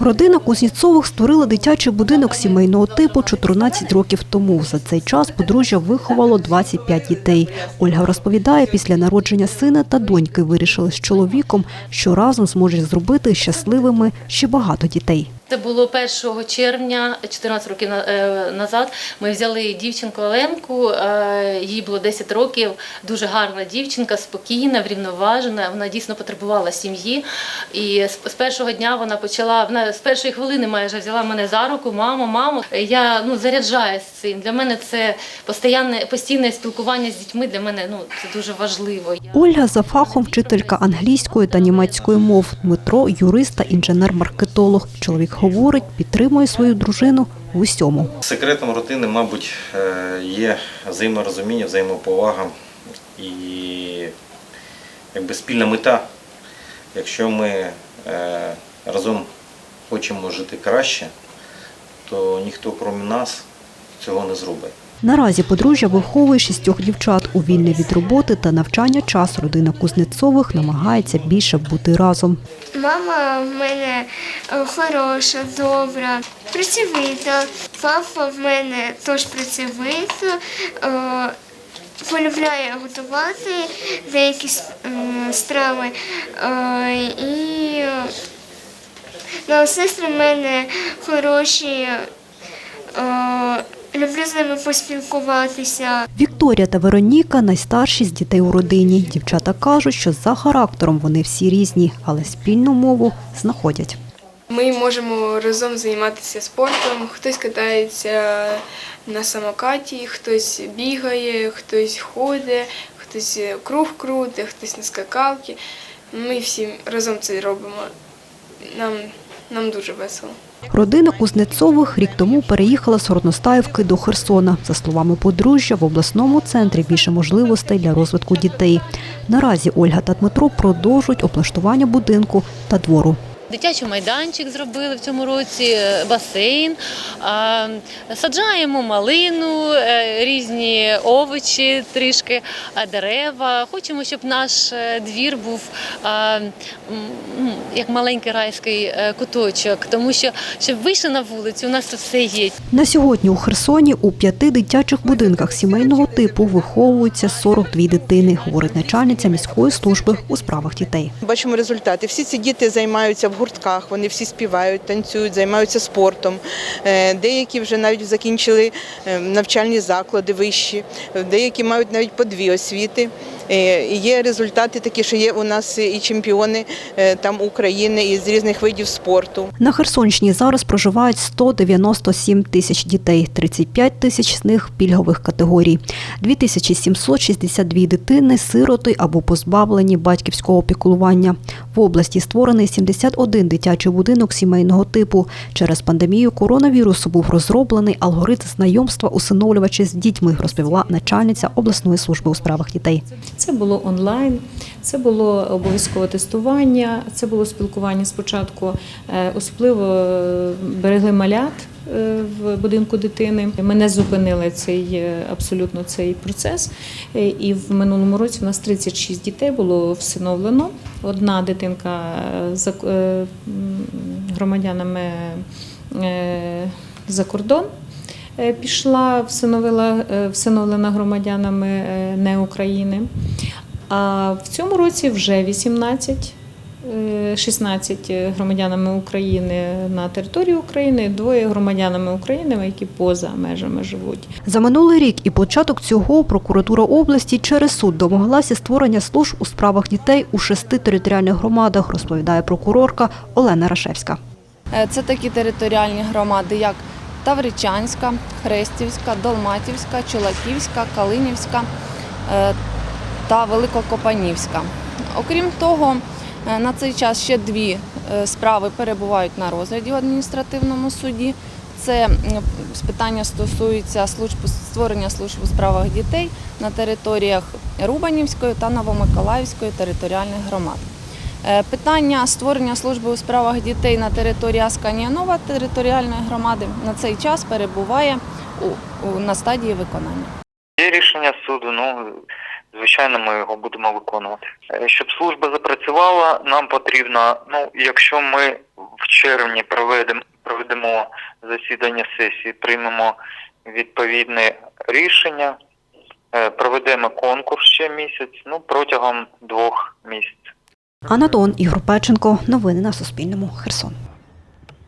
Родина Кузнєцових створила дитячий будинок сімейного типу 14 років тому. За цей час подружжя виховало 25 дітей. Ольга розповідає, після народження сина та доньки вирішили з чоловіком, що разом зможуть зробити щасливими ще багато дітей. Це було 1 червня, 14 років е, назад. Ми взяли дівчинку Оленку, е, їй було 10 років, дуже гарна дівчинка, спокійна, врівноважена. Вона дійсно потребувала сім'ї. І з першого дня вона почала, вона з першої хвилини майже взяла мене за руку, мамо, мамо. Я ну, заряджаюсь цим. Для мене це постійне, постійне спілкування з дітьми. Для мене ну, це дуже важливо. Ольга за фахом вчителька англійської та німецької мов. Дмитро юрист та інженер-маркетолог. Чоловік говорить, підтримує свою дружину в усьому. Секретом родини, мабуть, е, є взаєморозуміння, взаємоповага і якби спільна мета. Якщо ми е, разом хочемо жити краще, то ніхто крім нас цього не зробить. Наразі подружжя виховує шістьох дівчат. У вільний від роботи та навчання час родина Кузнецових намагається більше бути разом. Мама в мене е, хороша, добра, працьовита. Папа в мене теж працьовита. е, Полюбляє готувати деякі страви. Е, І е, ну, сестри в мене хороші. Люблю з ними поспілкуватися. Вікторія та Вероніка найстарші з дітей у родині. Дівчата кажуть, що за характером вони всі різні, але спільну мову знаходять. Ми можемо разом займатися спортом. Хтось катається на самокаті, хтось бігає, хтось ходить, хтось круг крутить, хтось на скакалки. Ми всі разом це робимо. Нам, нам дуже весело. Родина Кузнецових рік тому переїхала з Горностаївки до Херсона. За словами подружжя, в обласному центрі більше можливостей для розвитку дітей. Наразі Ольга та Дмитро продовжують облаштування будинку та двору. Дитячий майданчик зробили в цьому році, е, басейн. А, Саджаємо малину, е, різні овочі, трішки дерева. Хочемо, щоб наш е, двір був як маленький райський е, куточок, тому що щоб вийшли на вулицю, у нас тут все є. На сьогодні у Херсоні у п'яти дитячих будинках сімейного типу виховуються 42 дитини, говорить начальниця міської служби у справах дітей. Бачимо результати. Всі ці діти займаються в гуртках, вони всі співають, танцюють, займаються спортом. Е, Деякі вже навіть закінчили е, навчальні заклади вищі, деякі мають навіть по дві освіти. Е, Є результати такі, що є у нас і чемпіони е, там України із різних видів спорту. На Херсонщині зараз проживають 197 тисяч дітей, 35 тисяч з них пільгових категорій, 2762 дитини сироти або позбавлені батьківського опікування. В області створений 71 дитячий будинок сімейного типу. Через пандемію коронавірусу був розроблений алгоритм знайомства усиновлювачів з дітьми, розповіла начальниця обласної служби у справах дітей. Це було онлайн, це було обов'язкове тестування, це було спілкування спочатку, е, особливо е, берегли малят е, в будинку дитини. Ми не зупинили цей абсолютно цей процес. І в минулому році у нас 36 дітей було всиновлено. Одна дитинка е, громадянами за кордон пішла, всиновила, е, всиновлена громадянами е, не України. А в цьому році вже 18, е, 16 громадянами України на території України, двоє громадянами України, які поза межами живуть. За минулий рік і початок цього прокуратура області через суд домоглася створення служб у справах дітей у шести територіальних громадах, розповідає прокурорка Олена Рашевська. Е, Це такі територіальні громади, як Тавричанська, Хрестівська, Долматівська, Чулаківська, Калинівська е, та Великокопанівська. Окрім того, е, на цей час ще дві е, справи перебувають на розгляді в адміністративному суді. Це питання стосується служб створення служб у справах дітей на територіях Рубанівської та Новомиколаївської територіальних громад. Е, Питання створення служби у справах дітей на території Асканія-Нова територіальної громади на цей час перебуває у, у- на стадії виконання. Є рішення суду, ну звичайно, ми його будемо виконувати. Е, Щоб служба запрацювала, нам потрібно, ну, якщо ми в червні проведемо, проведемо засідання сесії, приймемо відповідне рішення, е, проведемо конкурс ще місяць, ну, протягом двох місяців. Анатон Ігор Печенко. Новини на Суспільному. Херсон.